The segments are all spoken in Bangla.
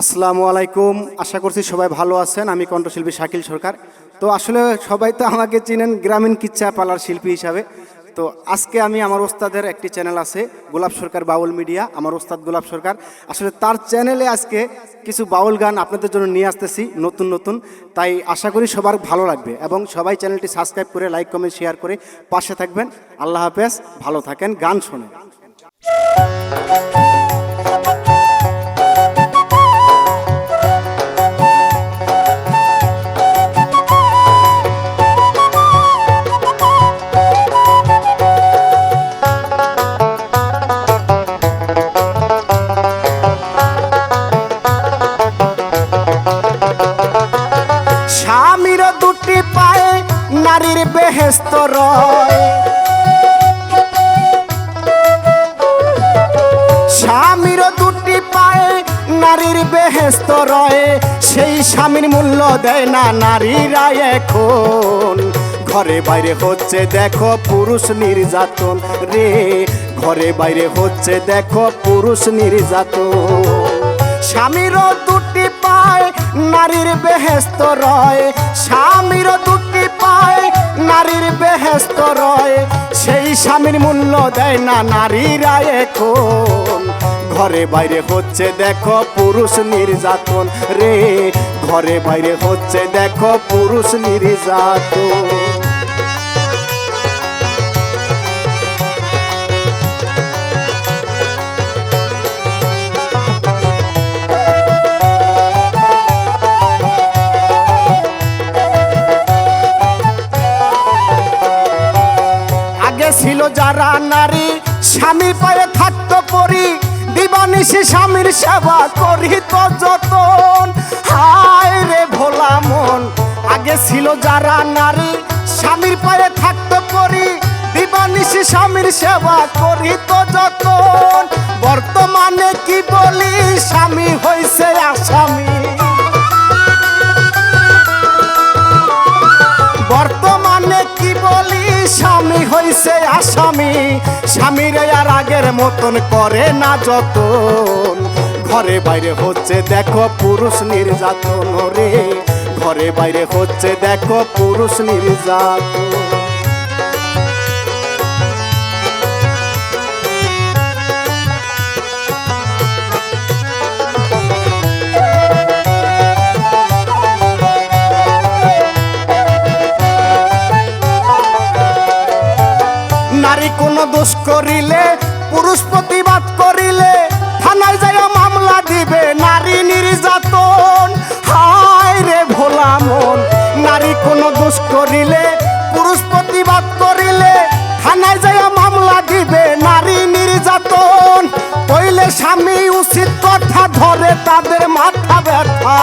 আসসালামু আলাইকুম। আশা করছি সবাই ভালো আছেন। আমি কণ্ঠশিল্পী শাকিল সরকার। তো আসলে সবাই তো আমাকে চিনেন গ্রামীণ কিচ্ছা পালার শিল্পী হিসাবে। তো আজকে আমি আমার ওস্তাদের একটি চ্যানেল আছে, গোলাপ সরকার বাউল মিডিয়া, আমার ওস্তাদ গোলাপ সরকার। আসলে তার চ্যানেলে আজকে কিছু বাউল গান আপনাদের জন্য নিয়ে আসতেছি, নতুন নতুন। তাই আশা করি সবার ভালো লাগবে এবং সবাই চ্যানেলটি সাবস্ক্রাইব করে, লাইক, কমেন্ট, শেয়ার করে পাশে থাকবেন। আল্লাহ হাফেজ, ভালো থাকেন, গান শোনেন। দুটি পায়ে নারীর বেহেস্ত স্বামীর দুটি পায়ে নারীর বেহেস্ত রয়ে। সেই স্বামীর মূল্য দেয় না নারীরা এখন। ঘরে বাইরে হচ্ছে দেখো পুরুষ নির্যাতন রে। ঘরে বাইরে হচ্ছে দেখো পুরুষ নির্যাতন। স্বামীরও দুটি পায় নারীর বেহেস্ত রয়, স্বামীর দুটি পায়, নারীর বেহেস্ত রয়। সেই স্বামীর মূল্য দেয় না নারীরা এখন। ঘরে বাইরে হচ্ছে দেখো পুরুষ নির্যাতন রে। ঘরে বাইরে হচ্ছে দেখো পুরুষ নির্যাতন। যারা নারী, স্বামী পায়ে থাকতো পরি দিবানিসি স্বামীর সেবা করি তো যতন। হায় রে ভোলা মন, আগে ছিল যারা নারী, স্বামীর পায়ে থাকতো পরি দিবানিসি স্বামীর সেবা করি তো যতন। বর্তমানে কি বলি, স্বামী হইছে আসামি। হইছে আসামি, স্বামীর আর আগের মতন করে না যত ঘরে বাইরে হচ্ছে দেখো পুরুষ নির্যাতন রে। ঘরে বাইরে হচ্ছে দেখো পুরুষ নির্যাতন। দোষ করিলে, পুরুষ প্রতিবাদ করিলে, থানায় যায় মামলা দিবে নারী নির্যাতন। হায় রে ভোলা মন, নারী কোনো দোষ করিলে, পুরুষ প্রতিবাদ করিলে, থানায় যায় মামলা দিবে নারী নির্যাতন। কইলে স্বামী উচিত কথা ধরে, তাদের মাথা ব্যথা।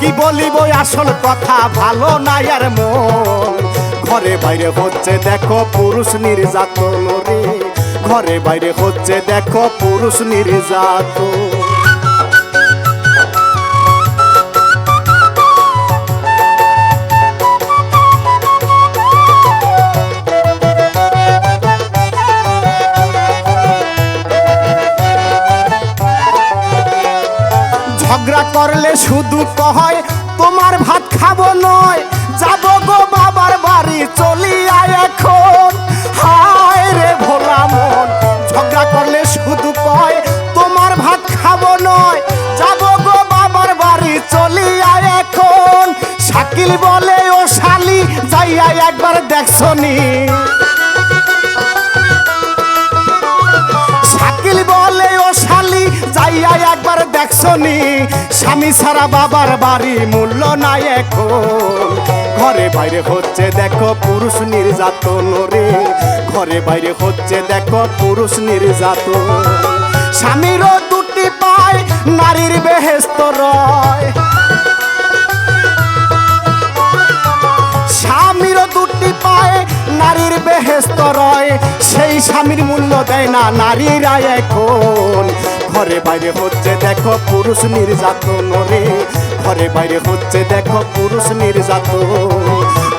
কি বলিব, আসল কথা ভালো নাই আর মন। ঘরে বাইরে হচ্ছে দেখো পুরুষ নির্যাতন রে। ঘরে বাইরে হচ্ছে দেখো পুরুষ নির্যাতন। করলে শুধু কয়, তোমার ভাত খাব নয়, যাব গো বাবার বাড়ি চলিয়া এখন। হায় রে ভোলা মন, ঝগড়া করলে শুধু কয়, তোমার ভাত খাব নয়, যাব গো বাবার বাড়ি চলিয়া এখন। শাকিল বলে, ও শালি, যাইয়া একবার দেখছনি স্বামী ছাড়া বাবার বাড়ি মূল্য নাই এখন। ঘরে বাইরে হচ্ছে দেখো পুরুষ নির্যাতন রে। ঘরে বাইরে হচ্ছে দেখো পুরুষ নির্যাতন। স্বামীরও দুটি পায় নারীর বেহেস্ত রয়। স্বামীরও দুটি পায় নারীর সেই স্বামীর মূল্য দেয় না, নারীরা এখন। ঘরে বাইরে হচ্ছে দেখো পুরুষ নির্যাতন রে। ঘরে বাইরে হচ্ছে দেখো পুরুষ নির্যাতন।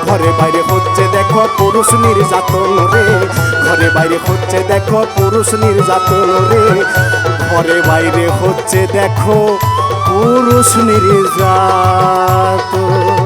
ঘরে বাইরে হচ্ছে দেখো পুরুষ নির্যাতন রে। ঘরে বাইরে হচ্ছে দেখো পুরুষ নির্যাতন রে। ঘরে বাইরে হচ্ছে দেখো পুরুষ নির্যাতন।